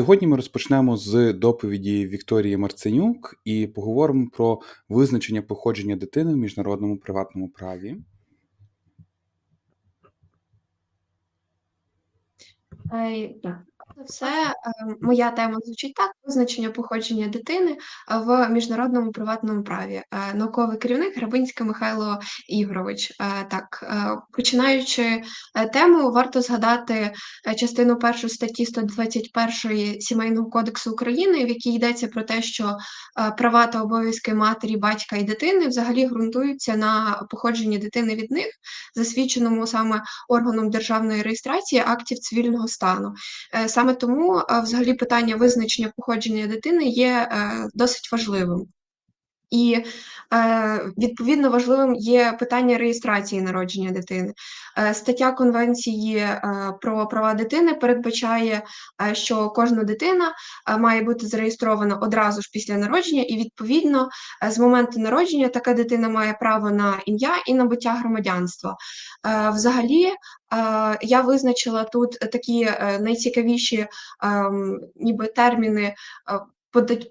сьогодні ми розпочнемо з доповіді Вікторії Марценюк і поговоримо про визначення походження дитини в міжнародному приватному праві. Е, Все е, моя тема звучить так: визначення походження дитини в міжнародному приватному праві. Е, Науковий керівник Грабинський Михайло Ігорович. Е, Так, е, починаючи тему, варто згадати частину першу статті 121 Сімейного кодексу України, в якій йдеться про те, що права та обов'язки матері, батька і дитини взагалі ґрунтуються на походженні дитини від них, засвідченому саме органом державної реєстрації актів цивільного стану. Е, Саме тому взагалі питання визначення походження дитини є е, досить важливим. І е, відповідно важливим є питання реєстрації народження дитини. Е, стаття Конвенції е, про права дитини передбачає, що кожна дитина має бути зареєстрована одразу ж після народження, і відповідно з моменту народження така дитина має право на ім'я і набуття громадянства. Взагалі, я визначила тут такі найцікавіші ем, ніби терміни е,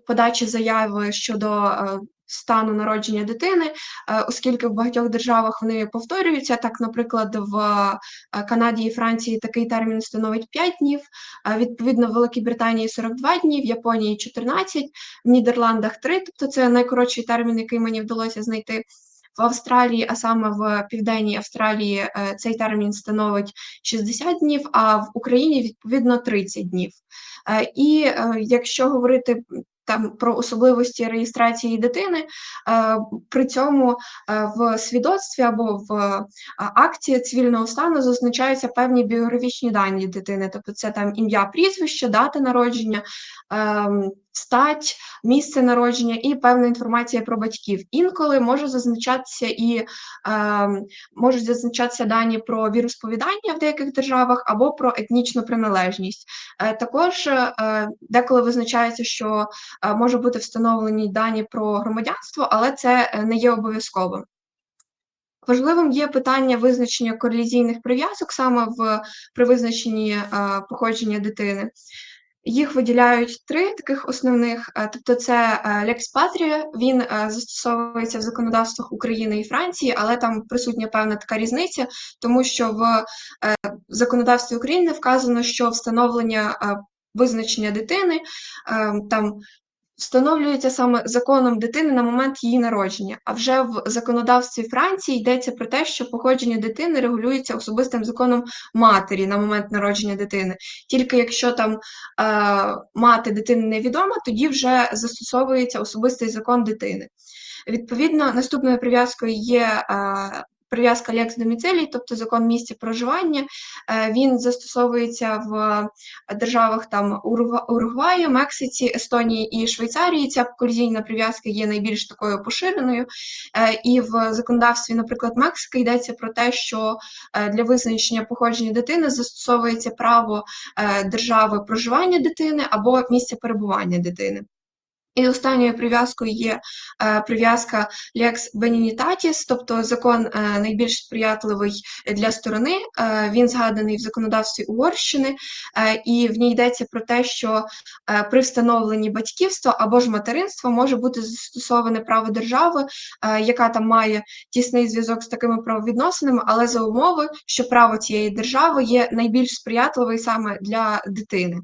подачі заяви щодо стану народження дитини, е, оскільки в багатьох державах вони повторюються. Так, наприклад, в е, Канаді і Франції такий термін становить 5 днів, відповідно, в Великій Британії 42 дні, в Японії 14, в Нідерландах 3, тобто це найкоротший термін, який мені вдалося знайти. В Австралії, а саме в Південній Австралії, е, цей термін становить 60 днів, а в Україні відповідно 30 днів. І якщо говорити там про особливості реєстрації дитини, е, при цьому е, в свідоцтві або в акції акті цивільного стану зазначаються певні біографічні дані дитини, тобто це там ім'я, прізвище, дата народження, ем, стать, місце народження і певна інформація про батьків. Інколи може зазначатися і ем, можуть зазначатися дані про віросповідання в деяких державах або про етнічну приналежність. Е, Також е, деколи визначається, що е, може бути встановлені дані про громадянство, але це е, не є обов'язковим. Важливим є питання визначення корелізійних прив'язок саме в при визначенні е, походження дитини. Їх виділяють три таких основних, е, тобто це Лекс Patria, він е, застосовується в законодавствах України і Франції, але там присутня певна така різниця, тому що в е, законодавстві України вказано, що встановлення визначення дитини там встановлюється саме законом дитини на момент її народження. А вже в законодавстві Франції йдеться про те, що походження дитини регулюється особистим законом матері на момент народження дитини. Тільки якщо там е, мати дитини невідома, тоді вже застосовується особистий закон дитини. Відповідно, наступною прив'язкою є е, прив'язка Lex Domicilii, тобто закон місця проживання. Е, він застосовується в державах там Уругва- Уругваї, Мексиці, Естонії і Швейцарії. Ця колізійна прив'язка є найбільш такою поширеною. Е, І в законодавстві, наприклад, Мексики йдеться про те, що е, для визначення походження дитини застосовується право держави проживання дитини або місця перебування дитини. І останньою прив'язкою є е, прив'язка Lex Beninitatis, тобто закон е, найбільш сприятливий для сторони. Е, він згаданий в законодавстві Угорщини, і в ній йдеться про те, що при встановленні батьківства або ж материнства може бути застосоване право держави, яка там має тісний зв'язок з такими правовідносинами, але за умови, що право цієї держави є найбільш сприятливий саме для дитини.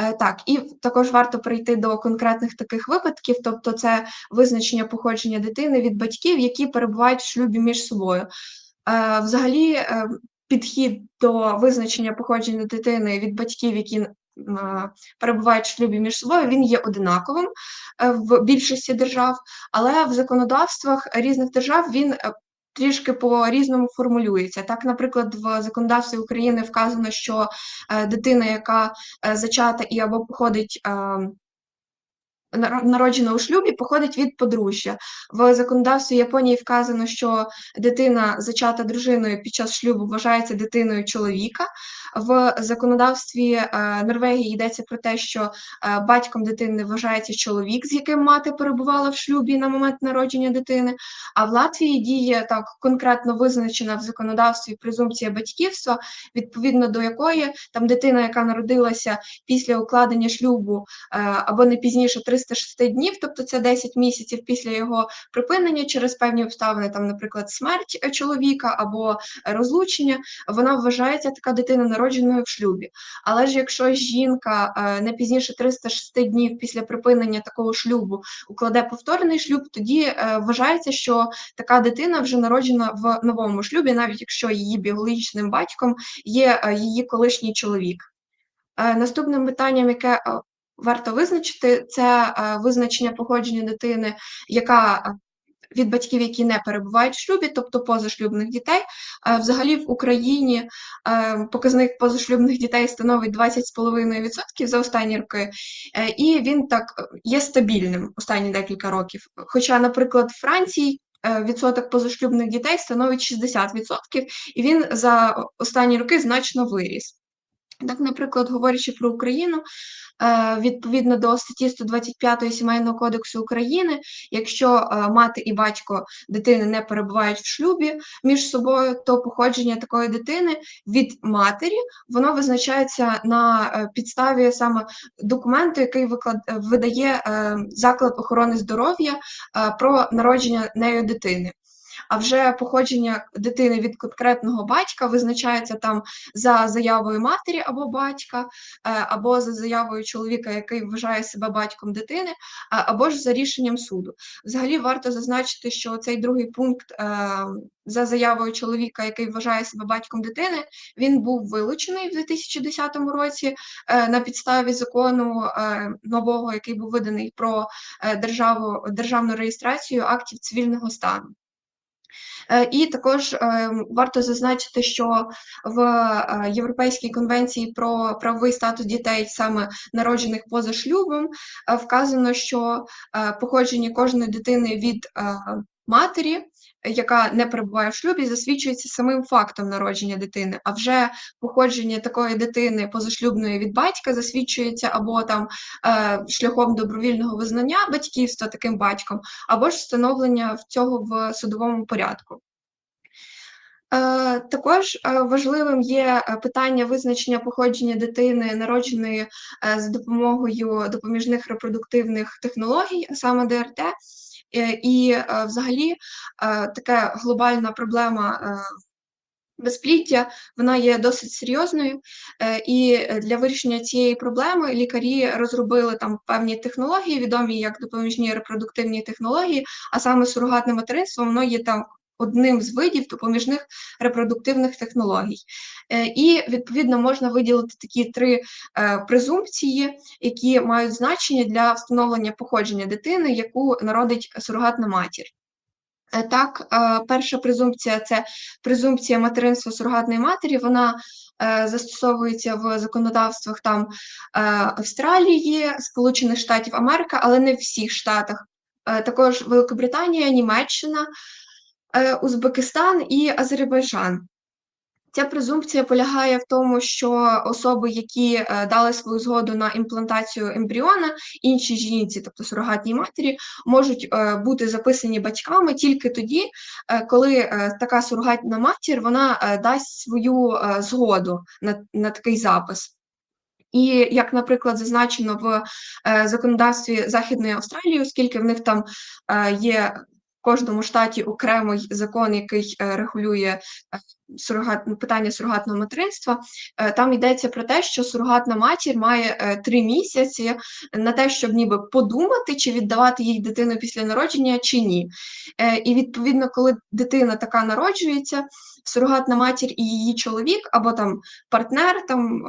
Е, Так, і також варто перейти до конкретних таких випадків, тобто це визначення походження дитини від батьків, які перебувають в шлюбі між собою. Е, Взагалі, е, підхід до визначення походження дитини від батьків, які перебувають в шлюбі між собою, він є одинаковим в більшості держав, але в законодавствах різних держав він трішки по-різному формулюється. Так, наприклад, в законодавстві України вказано, що е, дитина, яка е, зачата і або походить. е, Народжена у шлюбі походить від подружжя. В законодавстві Японії вказано, що дитина, зачата дружиною під час шлюбу, вважається дитиною чоловіка. В законодавстві е, Норвегії йдеться про те, що е, батьком дитини вважається чоловік, з яким мати перебувала в шлюбі на момент народження дитини. А в Латвії діє так конкретно визначена в законодавстві презумпція батьківства, відповідно до якої там дитина, яка народилася після укладення шлюбу е, або не пізніше 306 днів, тобто це 10 місяців після його припинення через певні обставини, там, наприклад, смерть чоловіка або розлучення, вона вважається така дитина народженою в шлюбі. Але ж якщо жінка е, не пізніше 306 днів після припинення такого шлюбу укладе повторний шлюб, тоді е, вважається, що така дитина вже народжена в новому шлюбі, навіть якщо її біологічним батьком є е, її колишній чоловік. Наступним питанням, яке варто визначити, це визначення походження дитини, яка від батьків, які не перебувають в шлюбі, тобто позашлюбних дітей. Взагалі в Україні е, показник позашлюбних дітей становить 20,5% за останні роки, Е, і він так є стабільним останні декілька років. Хоча, наприклад, в Франції е, відсоток позашлюбних дітей становить 60%, і він за останні роки значно виріс. Так, наприклад, говорячи про Україну, е, відповідно до статті 125 Сімейного кодексу України, якщо е, мати і батько дитини не перебувають в шлюбі між собою, то походження такої дитини від матері воно визначається на е, підставі саме документу, який виклад... видає заклад охорони здоров'я про народження нею дитини. А вже походження дитини від конкретного батька визначається там за заявою матері або батька, е, або за заявою чоловіка, який вважає себе батьком дитини, або ж за рішенням суду. Взагалі варто зазначити, що цей другий пункт е, за заявою чоловіка, який вважає себе батьком дитини, він був вилучений в 2010 році е, на підставі закону нового, який був виданий про державу, державну реєстрацію актів цивільного стану. Е, І також е, варто зазначити, що в е, Європейській конвенції про правовий статус дітей, саме народжених поза шлюбом, е, вказано, що походження кожної дитини від матері, яка не перебуває в шлюбі, засвідчується самим фактом народження дитини. А вже походження такої дитини позашлюбної від батька засвідчується або там е, шляхом добровільного визнання батьківства таким батьком, або ж встановлення цього в судовому порядку. Е, Також е, важливим є питання визначення походження дитини, народженої за допомогою допоміжних репродуктивних технологій, а саме ДРТ. Е, І е, взагалі е, така глобальна проблема Безпліття вона є досить серйозною. І для вирішення цієї проблеми лікарі розробили там певні технології, відомі як допоміжні репродуктивні технології, а саме сурогатне материнство, воно є там одним з видів допоміжних репродуктивних технологій. Е, І відповідно можна виділити такі три е, презумпції, які мають значення для встановлення походження дитини, яку народить сурогатна матір. Е, Так, перша презумпція це презумпція материнства сурогатної матері. Вона застосовується в законодавствах там Австралії, Сполучених Штатів Америки, але не в всіх штатах. Також Великобританія, Німеччина, Узбекистан і Азербайджан. Ця презумпція полягає в тому, що особи, які е, дали свою згоду на імплантацію ембріона, іншій жінці, тобто сурогатній матері, можуть е, бути записані батьками тільки тоді, е, коли е, така сурогатна матір вона е, дасть свою е, згоду на, на такий запис. І як, наприклад, зазначено в е, законодавстві Західної Австралії, оскільки в них там е, є кожному штаті окремий закон, який е, регулює е, сурогат, питання сурогатного материнства, е, там йдеться про те, що сурогатна матір має е, три місяці на те, щоб ніби подумати, чи віддавати їй дитину після народження, чи ні. Е, І відповідно, коли дитина така народжується, сурогатна матір і її чоловік, або там партнер, там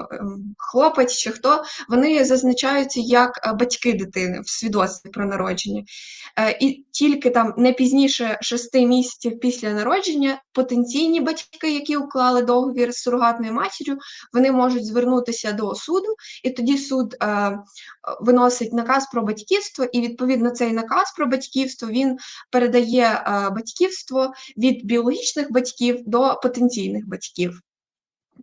хлопець чи хто, вони зазначаються як батьки дитини в свідоцтві про народження. І тільки там не пізніше шести місяців після народження потенційні батьки, які уклали договір з сурогатною матір'ю, вони можуть звернутися до суду, і тоді суд е, виносить наказ про батьківство, і відповідно цей наказ про батьківство він передає е, батьківство від біологічних батьків до потенційних батьків.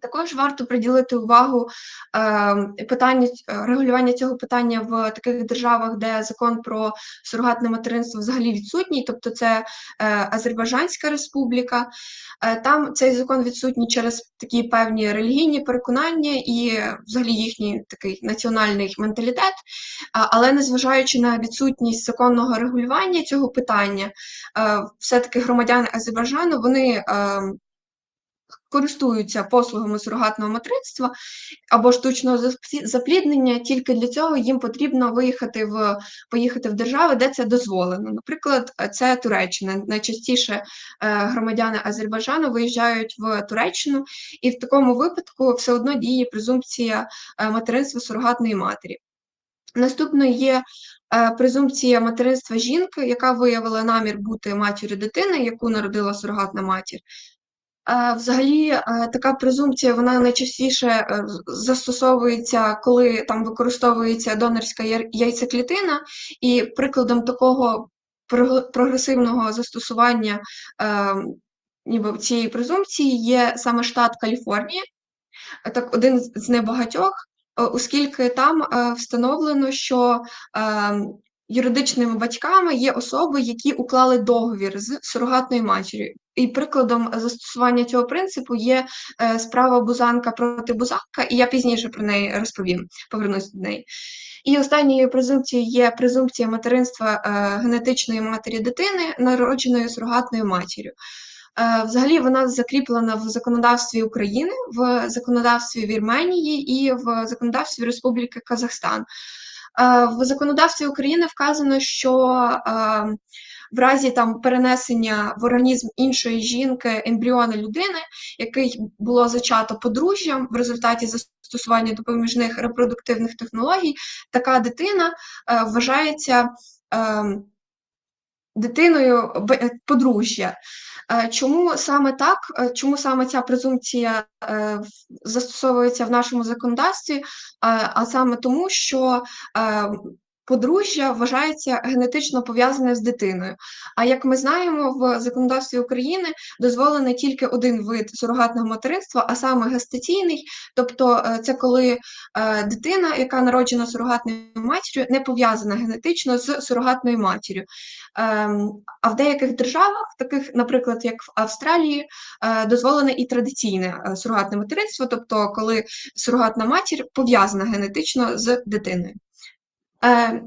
Також варто приділити увагу, ем, питанню ць регулювання цього питання в таких державах, де Закон про сурогатне материнство взагалі відсутній, тобто це, е, Азербайджанська Республіка. Е, там цей закон відсутній через такі певні релігійні переконання і взагалі їхній такий національний менталітет. Але незважаючи на відсутність законного регулювання цього питання, е, все-таки громадяни Азербайджану, вони, ем, користуються послугами сурогатного материнства або штучного запліднення, тільки для цього їм потрібно виїхати в поїхати в держави, де це дозволено. Наприклад, це Туреччина. Найчастіше, е, громадяни Азербайджану виїжджають в Туреччину, і в такому випадку все одно діє презумпція, е, материнства сурогатної матері. Наступною є, е, презумпція материнства жінки, яка виявила намір бути матір'ю дитини, яку народила сурогатна матір. Е, взагалі, е, така презумпція, вона найчастіше, е, застосовується, коли там використовується донорська яйцеклітина, і прикладом такого прогресивного застосування, ем, ніби цієї презумпції є саме штат Каліфорнія. Так, один з небагатьох, е, оскільки там, е, встановлено, що, ем, юридичними батьками є особи, які уклали договір з сурогатною матір'ю. І прикладом застосування цього принципу є, е, справа Бузанка проти Бузанка, і я пізніше про неї розповім, повернусь до неї. І останньою презумпцією є презумпція материнства, е, генетичної матері дитини, народженої сурогатною матір'ю. Е, взагалі вона закріплена в законодавстві України, в законодавстві Вірменії і в законодавстві Республіки Казахстан. Е, в законодавстві України вказано, що, е, в разі там перенесення в організм іншої жінки ембріона людини, який було зачато подружжям в результаті застосування допоміжних репродуктивних технологій, така дитина, е, вважається, ем, дитиною подружжя. Е, чому саме так? Е, чому саме ця презумпція, е, застосовується в нашому законодавстві? Е, а саме тому, що, е, подружжя вважається генетично пов'язане з дитиною. А як ми знаємо, в законодавстві України дозволений тільки один вид сурогатного материнства, а саме гестаційний, тобто, е, це коли, е, дитина, яка народжена сурогатною матір'ю, не пов'язана генетично з сурогатною матір'ю. Ем, а в деяких державах, таких, наприклад, як в Австралії, е, дозволене і традиційне, сурогатне материнство, тобто коли сурогатна матір пов'язана генетично з дитиною. Е,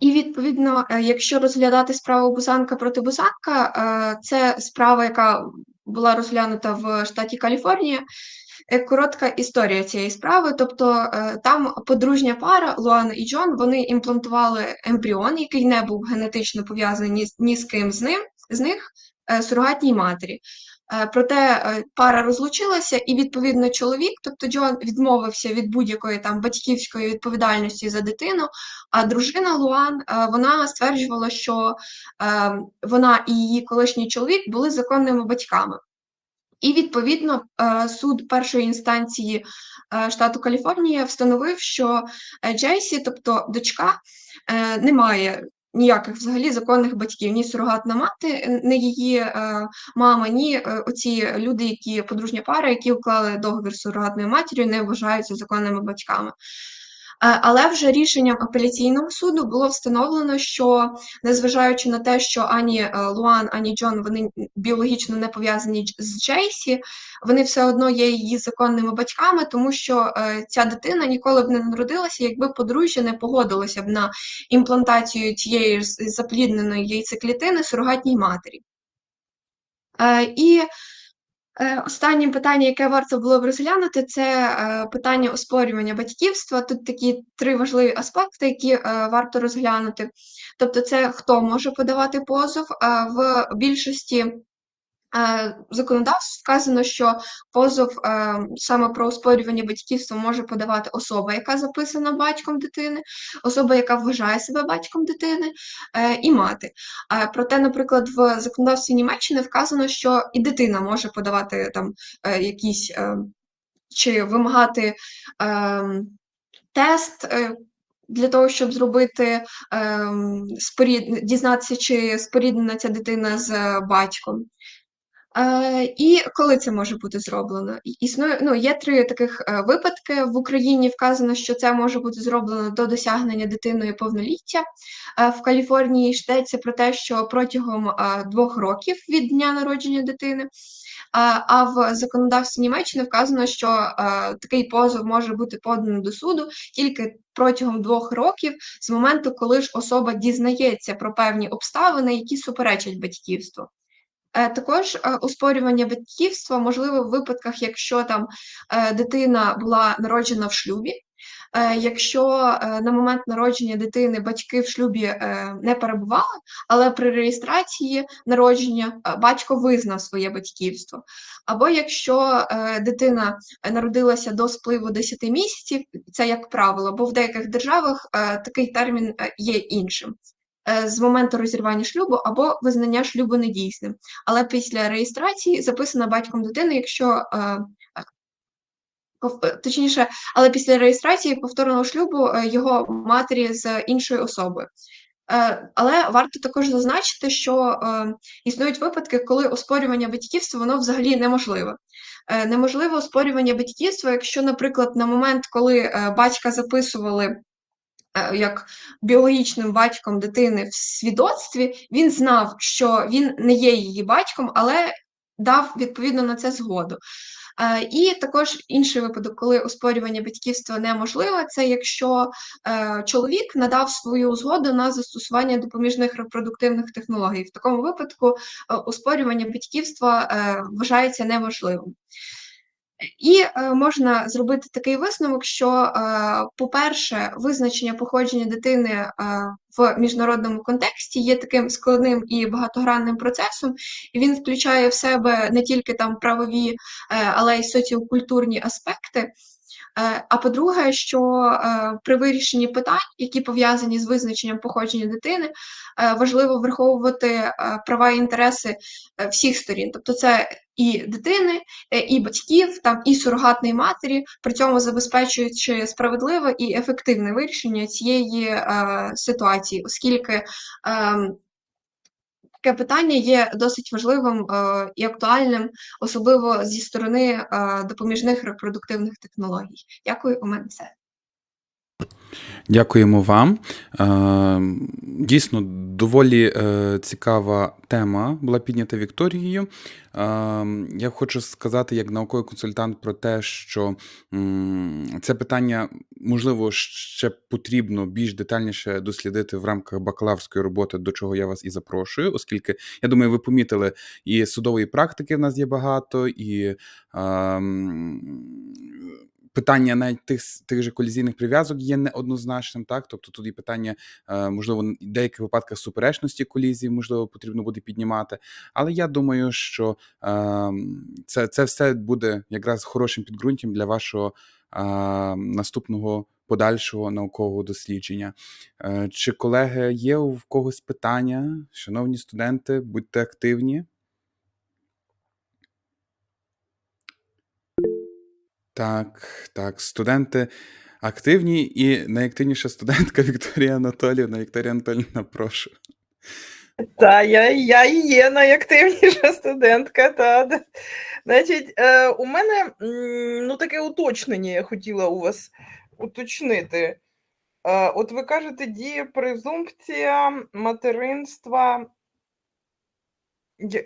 і відповідно, е, якщо розглядати справу Бузанка проти Бузанка, е, це справа, яка була розглянута в штаті Каліфорнія. Коротка історія цієї справи. Тобто, там подружня пара Луан і Джон, вони імплантували ембріон, який не був генетично пов'язаний ні з ким з ним з них, сурогатній матері. Е, проте, е, пара розлучилася, і відповідно чоловік, тобто Джон, відмовився від будь-якої там батьківської відповідальності за дитину, а дружина Луан, е, вона стверджувала, що, вона і її колишній чоловік були законними батьками. І відповідно, суд першої інстанції, штату Каліфорнія встановив, що, Джейсі, тобто дочка, не має ніяких взагалі законних батьків, ні сурогатна мати, не її, е, мама, ні, е, оці люди, які подружня пара, які уклали договір з сурогатною матір'ю, не вважаються законними батьками. Е, але вже рішенням апеляційного суду було встановлено, що незважаючи на те, що ані, е, Луан, ані Джон, вони біологічно не пов'язані з Джейсі, вони все одно є її законними батьками, тому що, е, ця дитина ніколи б не народилася, якби подружжя не погодилося б на імплантацію цієї ж заплідненої яйцеклітини сурогатній матері. І останнє питання, яке варто було б розглянути, це е, питання оспорювання батьківства. Тут такі три важливі аспекти, які е, варто розглянути. Тобто, це хто може подавати позов. В більшості законодавств сказано, що позов саме про оспорювання батьківства може подавати особа, яка записана батьком дитини, особа, яка вважає себе батьком дитини, і мати. Проте, наприклад, в законодавстві Німеччини вказано, що і дитина може подавати там якісь чи вимагати тест. Е, для того, щоб зробити ем, спорід... дізнатися, чи споріднена ця дитина з батьком. Е, і коли це може бути зроблено? Існує, ну, є три таких е, випадки. В Україні вказано, що це може бути зроблено до досягнення дитиною повноліття. Е, в Каліфорнії йдеться про те, що протягом двох років від дня народження дитини. А, в законодавстві Німеччини вказано, що такий позов може бути поданий до суду тільки протягом двох років з моменту, коли ж особа дізнається про певні обставини, які суперечать батьківству. Е, Також е, оспорювання батьківства можливо в випадках, якщо там е, дитина була народжена в шлюбі. Е, Якщо е, на момент народження дитини батьки в шлюбі е, не перебували, але при реєстрації народження е, батько визнав своє батьківство. Або якщо е, дитина народилася до спливу 10 місяців, це як правило, бо в деяких державах е, такий термін е, є іншим. Е, З моменту розірвання шлюбу або визнання шлюбу недійсним, але після реєстрації записана батьком дитини, якщо е, е, точніше, але після реєстрації повторного шлюбу його матері з іншою особою. Але варто також зазначити, що існують випадки, коли оспорювання батьківства воно взагалі неможливе. Неможливе оспорювання батьківства, якщо, наприклад, на момент, коли батька записували як біологічним батьком дитини в свідоцтві, він знав, що він не є її батьком, але дав відповідно на це згоду. Е, І також інший випадок, коли оспорювання батьківства неможливе, це якщо е, чоловік надав свою згоду на застосування допоміжних репродуктивних технологій. В такому випадку е, оспорювання батьківства е, вважається неможливим. І е, можна зробити такий висновок, що, е, по-перше, визначення походження дитини е, в міжнародному контексті є таким складним і багатогранним процесом, і він включає в себе не тільки там правові, але й соціокультурні аспекти. Е, А по-друге, що е, при вирішенні питань, які пов'язані з визначенням походження дитини, е, важливо враховувати права і інтереси всіх сторін, тобто це і дитини, і батьків, там і сурогатної матері, при цьому забезпечуючи справедливе і ефективне вирішення цієї ситуації, оскільки ем, таке питання є досить важливим е, і актуальним, особливо зі сторони е, допоміжних репродуктивних технологій. Дякую, у мене все. Дякуємо вам. Е, Дійсно, доволі е, цікава тема була піднята Вікторією. Е, Я хочу сказати, як науковий консультант, про те, що це питання, можливо, ще потрібно більш детальніше дослідити в рамках бакалаврської роботи, до чого я вас і запрошую, оскільки я думаю, ви помітили, і судової практики в нас є багато, і ем, питання навіть тих, тих же колізійних прив'язок є неоднозначним, так? Тобто тут і питання, е, можливо, в деяких випадках суперечності колізії, можливо, потрібно буде піднімати. Але я думаю, що ем, це, це все буде якраз хорошим підґрунтям для вашого е, наступного подальшого наукового дослідження. Е, Чи колеги є у когось питання? Шановні студенти, будьте активні. Так, так, студенти активні і найактивніша студентка Вікторія Анатоліївна. Вікторія Анатоліївна, прошу. Та, я, я і є найактивніша студентка. Та. Значить, е, у мене ну, таке уточнення я хотіла у вас уточнити. Е, от ви кажете, діє презумпція материнства,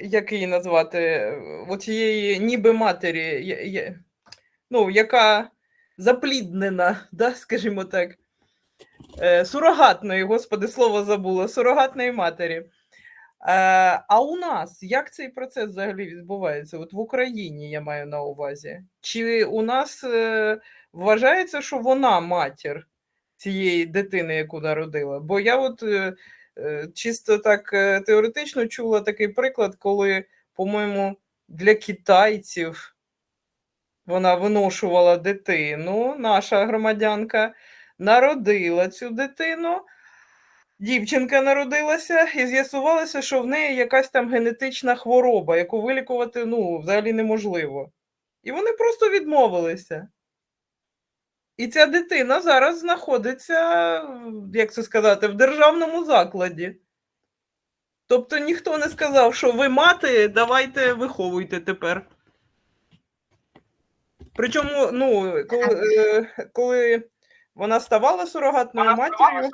як її назвати, оцієї ніби матері, я- я- ну, яка запліднена, да, скажімо так. Е, сурогатної, господи, слово забула, сурогатної матері. Е, а у нас як цей процес взагалі відбувається? От в Україні я маю на увазі. Чи у нас е, вважається, що вона матір цієї дитини, яку народила? Бо я от чисто так теоретично чула такий приклад, коли, по-моєму, для китайців вона виношувала дитину, наша громадянка народила цю дитину. Дівчинка народилася, і з'ясувалося, що в неї якась там генетична хвороба, яку вилікувати ну, взагалі неможливо. І вони просто відмовилися. І ця дитина зараз знаходиться, як це сказати, в державному закладі. Тобто ніхто не сказав, що ви мати, давайте виховуйте тепер. Причому, ну, коли, е, коли вона ставала сурогатною матір'ю,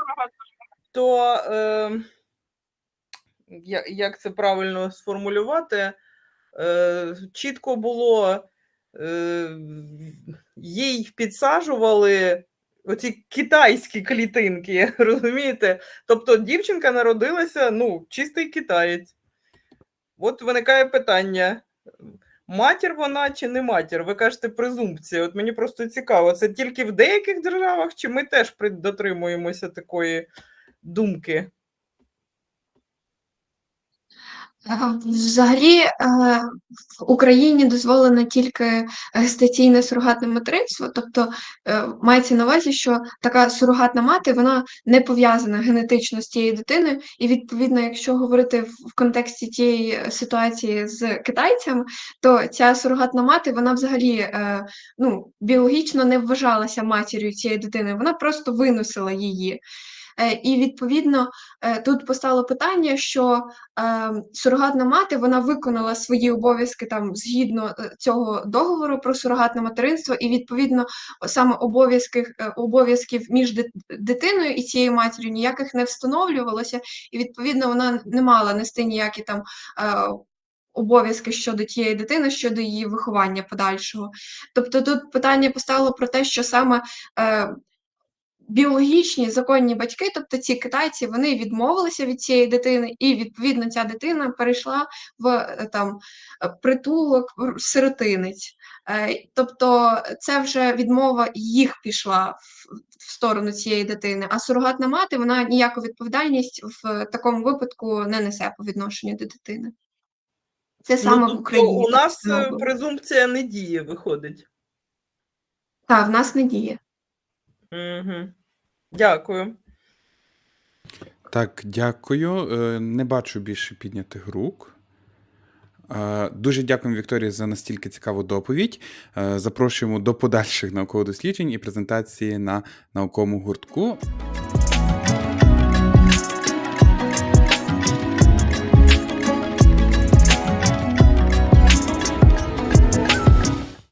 то е, я- як це правильно сформулювати, е, чітко було, е, їй підсаджували оці китайські клітинки, розумієте? Тобто дівчинка народилася, ну, чистий китаєць. От виникає питання: матір вона чи не матір? Ви кажете презумпція. От мені просто цікаво, це тільки в деяких державах, чи ми теж дотримуємося такої думки? Е, Взагалі е, в Україні дозволено тільки гестаційне сурогатне материнство, тобто е, мається на увазі, що така сурогатна мати вона не пов'язана генетично з тією дитиною, і відповідно, якщо говорити в контексті тієї ситуації з китайцями, то ця сурогатна мати вона взагалі е, ну, біологічно не вважалася матір'ю цієї дитини, вона просто виносила її. Е, І відповідно е, тут постало питання, що е, сурогатна мати вона виконала свої обов'язки там згідно цього договору про сурогатне материнство, і відповідно саме обов'язки е, обов'язків між дитиною і цією матір'ю ніяких не встановлювалося, і відповідно вона не мала нести ніякі там. Обов'язки щодо тієї дитини, щодо її виховання подальшого. Тобто тут питання постало про те, що саме е, біологічні законні батьки, тобто ці китайці, вони відмовилися від цієї дитини, і відповідно ця дитина перейшла в е, там е, притулок, сиротинець. Е, Тобто це вже відмова їх пішла в, сторону цієї дитини, а сурогатна мати вона ніяку відповідальність в такому випадку не несе по відношенню до дитини. Це саме ну, в тобто Україні. у нас презумпція не діє, виходить. Так, в нас не діє. Угу. Дякую. Так, дякую. Е, Не бачу більше піднятих рук. Е, Дуже дякуємо, Вікторії, за настільки цікаву доповідь. Е, Запрошуємо до подальших наукових досліджень і презентації на науковому гуртку.